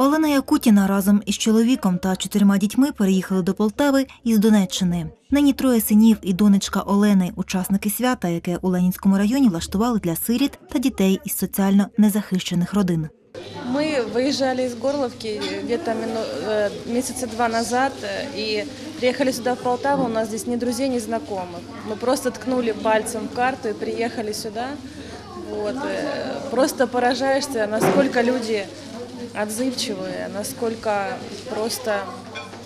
Олена Якутіна разом із чоловіком та чотирма дітьми переїхали до Полтави із Донеччини. Нині троє синів і донечка Олени, учасники свята, яке у Ленінському районі влаштували для сиріт та дітей із соціально незахищених родин. Мы выезжали из Горловки где-то мину- э, месяца два назад э, и приехали сюда в Полтаву. У нас здесь ни друзей, ни знакомых. Мы просто ткнули пальцем в карту и приехали сюда. Вот. э, Просто поражаешься, насколько люди отзывчивые, насколько просто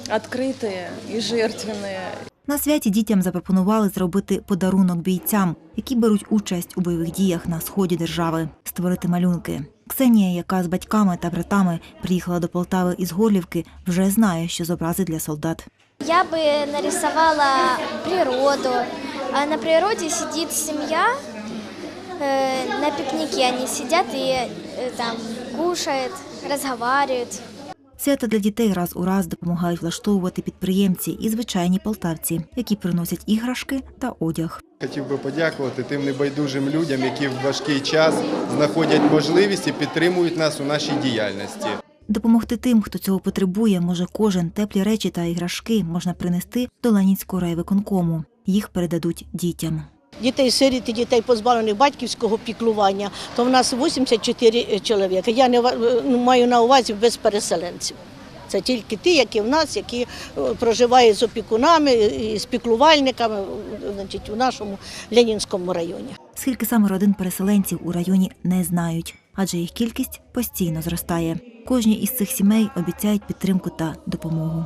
открытые и жертвенные. На святі дітям запропонували зробити подарунок бійцям, які беруть участь у бойових діях на сході держави, створити малюнки. Ксенія, яка з батьками та братами приїхала до Полтави із Горлівки, вже знає, що зобразить для солдат. Я бы нарисовала природу. А на природе сидит семья, э, на пикнике они сидят и э, там кушают, разговаривают. Свята для дітей раз у раз допомагають влаштовувати підприємці і звичайні полтавці, які приносять іграшки та одяг. Хотів би подякувати тим небайдужим людям, які в важкий час знаходять можливість і підтримують нас у нашій діяльності. Допомогти тим, хто цього потребує, може кожен теплі речі та іграшки можна принести до Ленінського райвиконкому. Їх передадуть дітям. Дітей сиріт і дітей позбавлених батьківського піклування, то в нас 84 чоловіка. Я не ва- ну, маю на увазі без переселенців. Це тільки ті, які в нас, які е, проживають з опікунами і з піклувальниками е, значить, у нашому Ленінському районі. Скільки саме родин переселенців у районі не знають, адже їх кількість постійно зростає. Кожній із цих сімей обіцяють підтримку та допомогу.